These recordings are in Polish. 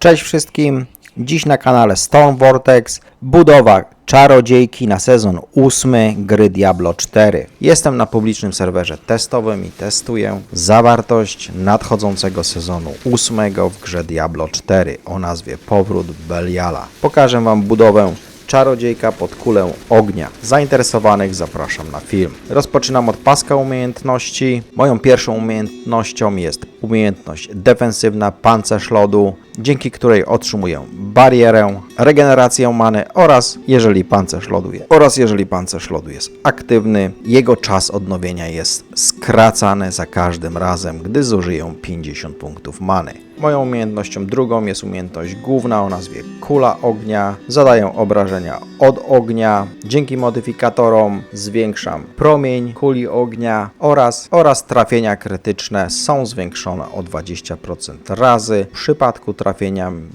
Cześć wszystkim. Dziś na kanale Storm Vortex budowa czarodziejki na sezon 8 gry Diablo 4. Jestem na publicznym serwerze testowym i testuję zawartość nadchodzącego sezonu 8 w grze Diablo 4 o nazwie Powrót Beliala. Pokażę Wam budowę Czarodziejka pod kulę ognia. Zainteresowanych zapraszam na film. Rozpoczynam od paska umiejętności. Moją pierwszą umiejętnością jest umiejętność defensywna pancerz lodu, dzięki której otrzymuję barierę, regenerację many oraz jeżeli pancerz lodu jest, oraz jeżeli pancerz lodu jest aktywny, jego czas odnowienia jest skracany za każdym razem, gdy zużyję 50 punktów many. Moją umiejętnością drugą jest umiejętność główna o nazwie Kula Ognia. Zadaję obrażenia od ognia. Dzięki modyfikatorom zwiększam promień kuli ognia oraz, oraz trafienia krytyczne są zwiększone o 20% razy w przypadku trafienia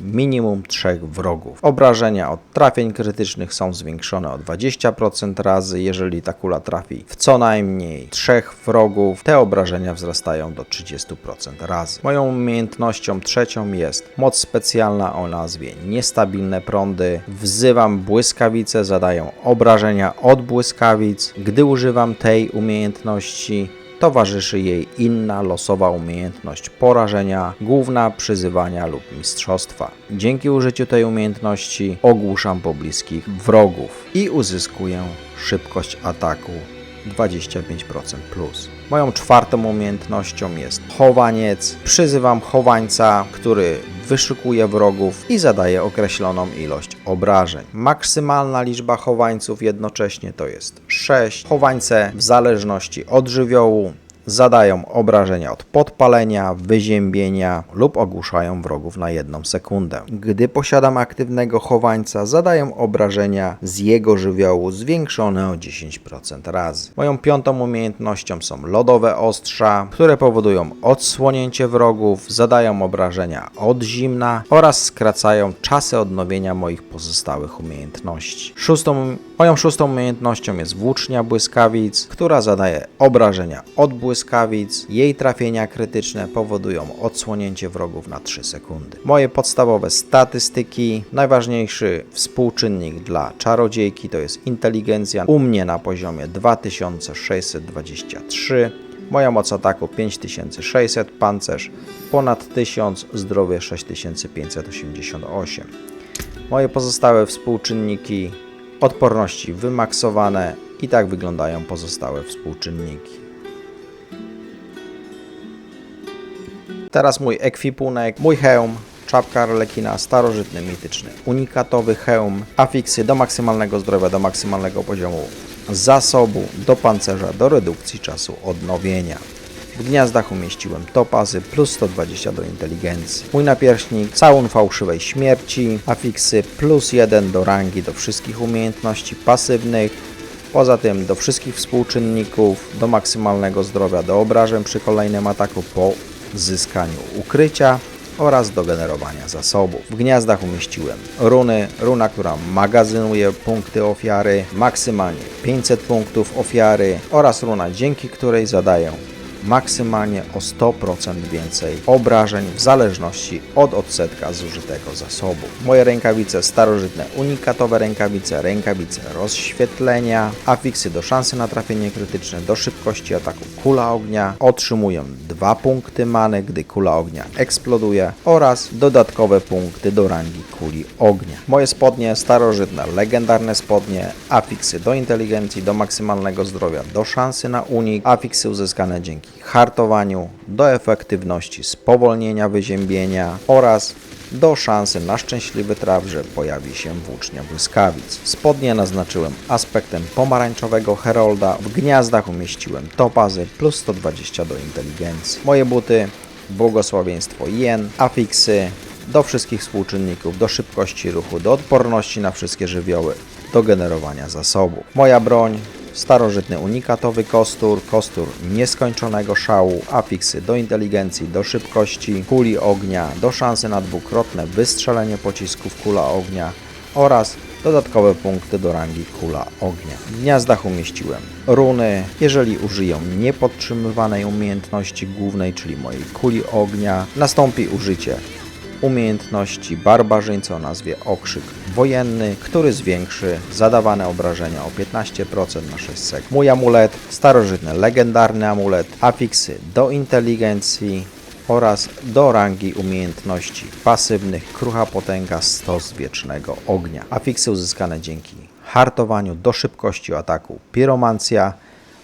minimum 3 wrogów. Obrażenia od trafień krytycznych są zwiększone o 20% razy, jeżeli ta kula trafi w co najmniej 3 wrogów. Te obrażenia wzrastają do 30% razy. Moją umiejętnością trzecią jest moc specjalna o nazwie Niestabilne prądy. Wzywam błyskawice, zadają obrażenia od błyskawic. Gdy używam tej umiejętności, towarzyszy jej inna losowa umiejętność porażenia, główna przyzywania lub mistrzostwa. Dzięki użyciu tej umiejętności ogłuszam pobliskich wrogów i uzyskuję szybkość ataku 25% plus. Moją czwartą umiejętnością jest chowaniec. Przyzywam chowańca, który wyszukuje wrogów i zadaje określoną ilość obrażeń. Maksymalna liczba chowańców jednocześnie to jest 6. Chowańce w zależności od żywiołu zadają obrażenia od podpalenia, wyziębienia lub ogłuszają wrogów na jedną sekundę. Gdy posiadam aktywnego chowańca, zadają obrażenia z jego żywiołu zwiększone o 10% razy. Moją piątą umiejętnością są lodowe ostrza, które powodują odsłonięcie wrogów, zadają obrażenia od zimna oraz skracają czasy odnowienia moich pozostałych umiejętności. Szóstą, moją szóstą umiejętnością jest włócznia błyskawic, która zadaje obrażenia od błyskawic. Jej trafienia krytyczne powodują odsłonięcie wrogów na 3 sekundy. Moje podstawowe statystyki. Najważniejszy współczynnik dla czarodziejki to jest inteligencja. U mnie na poziomie 2623. Moja moc ataku 5600, pancerz ponad 1000, zdrowie 6588. Moje pozostałe współczynniki odporności wymaksowane i tak wyglądają pozostałe współczynniki. Teraz mój ekwipunek, mój hełm, czapka arlekina, starożytny, mityczny, unikatowy hełm, afiksy do maksymalnego zdrowia, do maksymalnego poziomu zasobu, do pancerza, do redukcji czasu odnowienia. W gniazdach umieściłem topazy plus 120 do inteligencji. Mój napierśnik, całun fałszywej śmierci, afiksy plus 1 do rangi do wszystkich umiejętności pasywnych, Poza tym do wszystkich współczynników, do maksymalnego zdrowia, do obrażeń przy kolejnym ataku po zyskaniu ukrycia oraz do generowania zasobów. W gniazdach umieściłem runy, runa, która magazynuje punkty ofiary, maksymalnie 500 punktów ofiary oraz runa, dzięki której zadaję maksymalnie o 100% więcej obrażeń w zależności od odsetka zużytego zasobu. Moje rękawice starożytne unikatowe rękawice, rękawice rozświetlenia, afiksy do szansy na trafienie krytyczne, do szybkości ataku kula ognia, otrzymuję 2 punkty many, gdy kula ognia eksploduje oraz dodatkowe punkty do rangi kuli ognia. Moje spodnie starożytne, legendarne spodnie, afiksy do inteligencji, do maksymalnego zdrowia, do szansy na unik, afiksy uzyskane dzięki hartowaniu, do efektywności spowolnienia wyziębienia oraz do szansy na szczęśliwy traf, że pojawi się włócznia błyskawic. Spodnie naznaczyłem aspektem pomarańczowego herolda, w gniazdach umieściłem topazy plus 120 do inteligencji. Moje buty, błogosławieństwo jen, afiksy, do wszystkich współczynników, do szybkości ruchu, do odporności na wszystkie żywioły, do generowania zasobów. Moja broń, starożytny unikatowy kostur, kostur nieskończonego szału, afiksy do inteligencji, do szybkości, kuli ognia, do szansy na dwukrotne wystrzelenie pocisków kula ognia oraz dodatkowe punkty do rangi kula ognia. W gniazdach umieściłem runy. Jeżeli użyję niepodtrzymywanej umiejętności głównej, czyli mojej kuli ognia, nastąpi użycie umiejętności barbarzyńcy o nazwie Okrzyk Wojenny, który zwiększy zadawane obrażenia o 15% na 6 sekund. Mój amulet, starożytny legendarny amulet, afiksy do inteligencji oraz do rangi umiejętności pasywnych Krucha Potęga Stos Wiecznego Ognia. Afiksy uzyskane dzięki hartowaniu do szybkości ataku Piromancja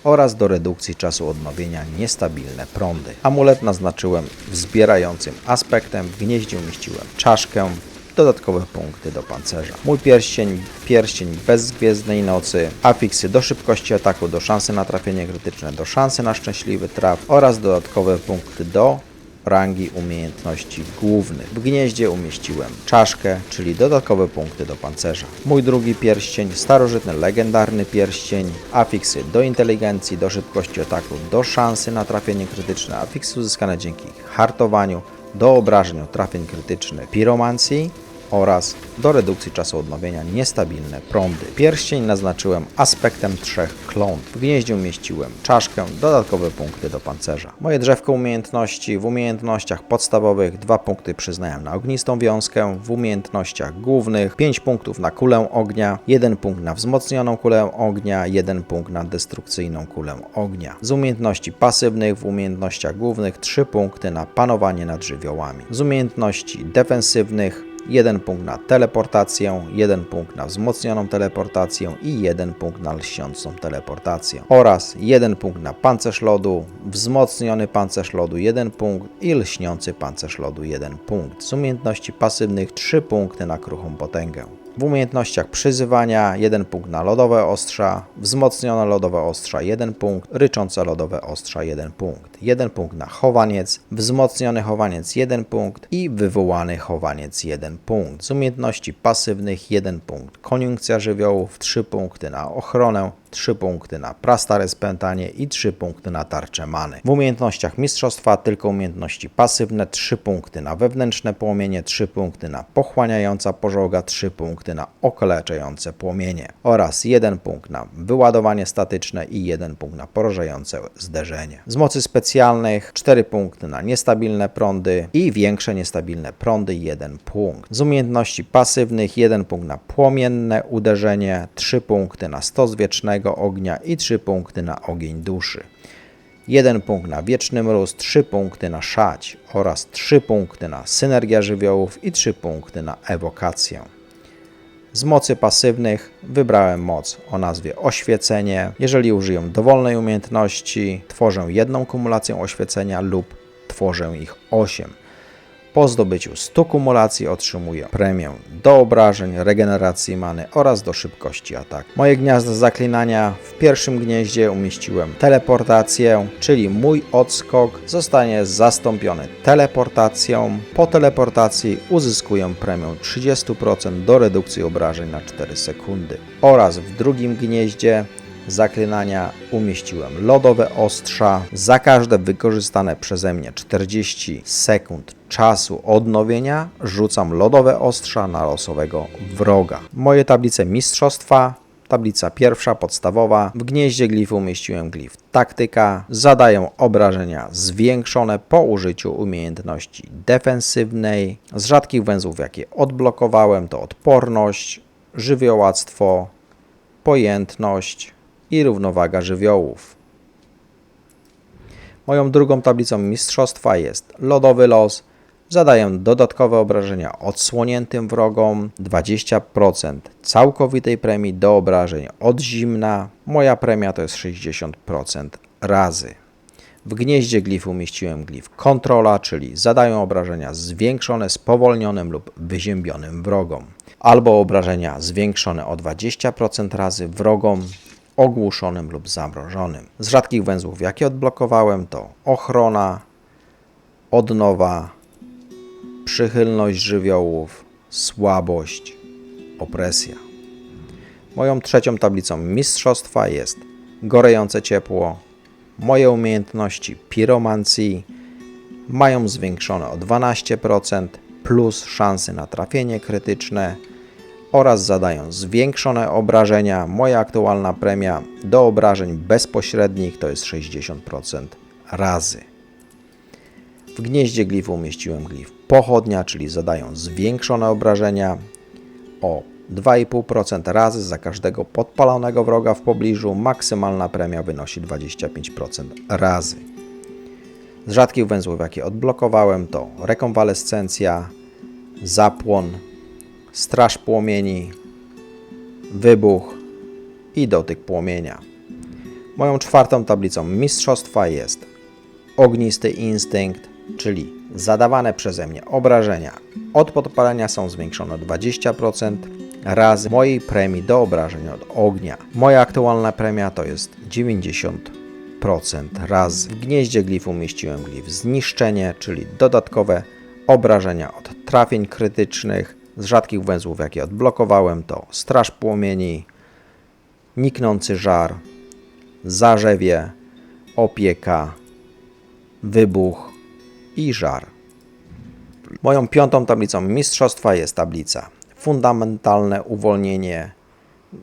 oraz do redukcji czasu odnowienia niestabilne prądy. Amulet naznaczyłem wzbierającym aspektem, w gnieździe umieściłem czaszkę, dodatkowe punkty do pancerza. Mój pierścień, pierścień bezgwiezdnej nocy, afiksy do szybkości ataku, do szansy na trafienie krytyczne, do szansy na szczęśliwy traf oraz dodatkowe punkty do rangi umiejętności głównych. W gnieździe umieściłem czaszkę, czyli dodatkowe punkty do pancerza. Mój drugi pierścień, starożytny, legendarny pierścień, afiksy do inteligencji, do szybkości ataku, do szansy na trafienie krytyczne, afiksy uzyskane dzięki hartowaniu, do obrażeń trafień krytycznych, piromancji oraz do redukcji czasu odnowienia niestabilne prądy. Pierścień naznaczyłem aspektem trzech klątw. W gnieździe umieściłem czaszkę, dodatkowe punkty do pancerza. Moje drzewko umiejętności w umiejętnościach podstawowych dwa punkty przyznałem na ognistą wiązkę, w umiejętnościach głównych 5 punktów na kulę ognia, 1 punkt na wzmocnioną kulę ognia, 1 punkt na destrukcyjną kulę ognia. Z umiejętności pasywnych w umiejętnościach głównych 3 punkty na panowanie nad żywiołami. Z umiejętności defensywnych 1 punkt na teleportację, 1 punkt na wzmocnioną teleportację i 1 punkt na lśniącą teleportację oraz 1 punkt na pancerz lodu, wzmocniony pancerz lodu 1 punkt i lśniący pancerz lodu 1 punkt. Z umiejętności pasywnych 3 punkty na kruchą potęgę. W umiejętnościach przyzywania 1 punkt na lodowe ostrza, wzmocnione lodowe ostrza 1 punkt, ryczące lodowe ostrza 1 punkt, 1 punkt na chowaniec, wzmocniony chowaniec 1 punkt i wywołany chowaniec 1 punkt. Z umiejętności pasywnych 1 punkt, koniunkcja żywiołów 3 punkty na ochronę, 3 punkty na prastare spętanie i 3 punkty na tarczę many. W umiejętnościach mistrzostwa tylko umiejętności pasywne 3 punkty na wewnętrzne płomienie, 3 punkty na pochłaniająca pożoga, 3 punkty na okaleczające płomienie oraz 1 punkt na wyładowanie statyczne i 1 punkt na porażające zderzenie. Z mocy specjalnych 4 punkty na niestabilne prądy i większe niestabilne prądy 1 punkt. Z umiejętności pasywnych 1 punkt na płomienne uderzenie, 3 punkty na stos wiecznego ognia i 3 punkty na ogień duszy. 1 punkt na wieczny mróz, 3 punkty na szać oraz 3 punkty na synergia żywiołów i 3 punkty na ewokację. Z mocy pasywnych wybrałem moc o nazwie oświecenie. Jeżeli użyję dowolnej umiejętności, tworzę jedną kumulację oświecenia lub tworzę ich 8. Po zdobyciu 100 kumulacji otrzymuję premię do obrażeń, regeneracji many oraz do szybkości ataku. Moje gniazdo zaklinania w pierwszym gnieździe umieściłem teleportację, czyli mój odskok zostanie zastąpiony teleportacją. Po teleportacji uzyskuję premię 30% do redukcji obrażeń na 4 sekundy. Oraz w drugim gnieździe zaklinania umieściłem lodowe ostrza. Za każde wykorzystane przeze mnie 40 sekund czasu odnowienia rzucam lodowe ostrza na losowego wroga. Moje tablice mistrzostwa Tablica pierwsza, podstawowa. W gnieździe glifu umieściłem glif taktyka. Zadają obrażenia zwiększone po użyciu umiejętności defensywnej. Z rzadkich węzłów, jakie odblokowałem, to odporność, żywiołactwo, pojętność i równowaga żywiołów. Moją drugą tablicą mistrzostwa jest lodowy los. Zadaję dodatkowe obrażenia odsłoniętym wrogom, 20% całkowitej premii do obrażeń od zimna. Moja premia to jest 60% razy. W gnieździe glifu umieściłem glif kontrola, czyli zadają obrażenia zwiększone spowolnionym lub wyziębionym wrogom, albo obrażenia zwiększone o 20% razy wrogom ogłuszonym lub zamrożonym. Z rzadkich węzłów, jakie odblokowałem, to ochrona, odnowa, przychylność żywiołów, słabość, opresja. Moją trzecią tablicą mistrzostwa jest gorejące ciepło. Moje umiejętności piromancji mają zwiększone o 12% plus szanse na trafienie krytyczne oraz zadają zwiększone obrażenia. Moja aktualna premia do obrażeń bezpośrednich to jest 60% razy. W gnieździe glifu umieściłem glif pochodnia, czyli zadają zwiększone obrażenia o 2,5% razy za każdego podpalonego wroga w pobliżu. Maksymalna premia wynosi 25% razy. Z rzadkich węzłów, jakie odblokowałem, to rekonwalescencja, zapłon, straż płomieni, wybuch i dotyk płomienia. Moją czwartą tablicą mistrzostwa jest ognisty instynkt, czyli zadawane przeze mnie obrażenia od podpalenia są zwiększone o 20% razy mojej premii do obrażeń od ognia. Moja aktualna premia to jest 90% razy. W gnieździe glifu umieściłem glif zniszczenie, czyli dodatkowe obrażenia od trafień krytycznych. Z rzadkich węzłów, jakie odblokowałem, to straż płomieni, niknący żar, zarzewie, opieka, wybuch i żar. Moją piątą tablicą mistrzostwa jest tablica fundamentalne uwolnienie,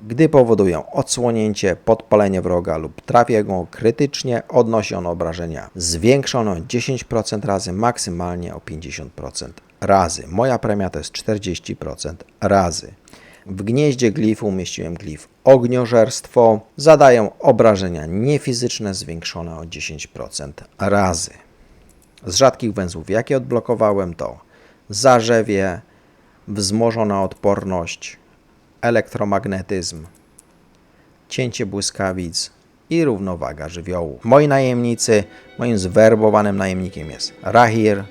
gdy powodują odsłonięcie, podpalenie wroga lub trafię go krytycznie, odnosi on obrażenia zwiększone o 10% razy, maksymalnie o 50% razy. Moja premia to jest 40% razy. W gnieździe glifu umieściłem glif ogniożerstwo. Zadają obrażenia niefizyczne zwiększone o 10% razy. Z rzadkich węzłów, jakie odblokowałem, to zarzewie, wzmożona odporność, elektromagnetyzm, cięcie błyskawic i równowaga żywiołu. Moi najemnicy, moim zwerbowanym najemnikiem jest Rahir.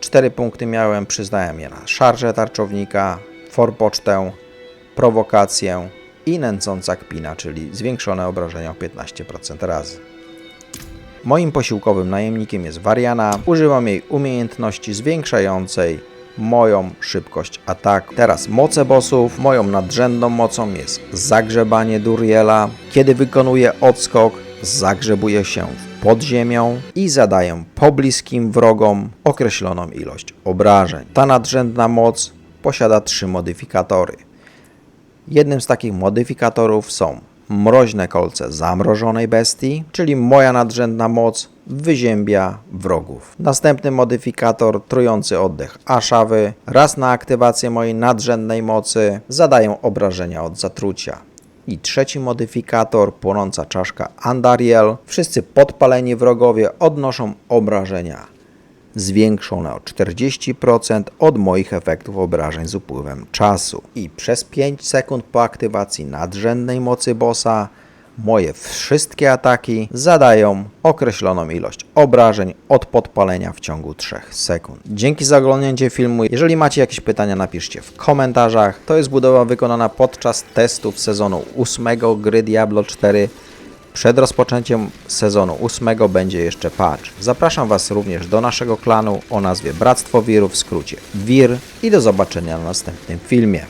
Cztery punkty miałem, przyznałem je na szarżę tarczownika, forpocztę, prowokację i nęcąca kpina, czyli zwiększone obrażenia o 15% razy. Moim posiłkowym najemnikiem jest Wariana. Używam jej umiejętności zwiększającej moją szybkość ataku. Teraz moce bossów. Moją nadrzędną mocą jest zagrzebanie Duriela. Kiedy wykonuję odskok, zagrzebuję się pod ziemią i zadaję pobliskim wrogom określoną ilość obrażeń. Ta nadrzędna moc posiada trzy modyfikatory. Jednym z takich modyfikatorów są mroźne kolce zamrożonej bestii, czyli moja nadrzędna moc wyziębia wrogów. Następny modyfikator trujący oddech Aszawy. Raz na aktywację mojej nadrzędnej mocy zadają obrażenia od zatrucia. I trzeci modyfikator, płonąca czaszka Andariel. Wszyscy podpaleni wrogowie odnoszą obrażenia zwiększone o 40% od moich efektów obrażeń z upływem czasu. I przez 5 sekund po aktywacji nadrzędnej mocy bossa moje wszystkie ataki zadają określoną ilość obrażeń od podpalenia w ciągu 3 sekund. Dzięki za oglądnięcie filmu. Jeżeli macie jakieś pytania, napiszcie w komentarzach. To jest budowa wykonana podczas testów sezonu 8 gry Diablo 4. Przed rozpoczęciem sezonu 8 będzie jeszcze patch. Zapraszam Was również do naszego klanu o nazwie Bractwo Wirów, w skrócie WIR i do zobaczenia na następnym filmie.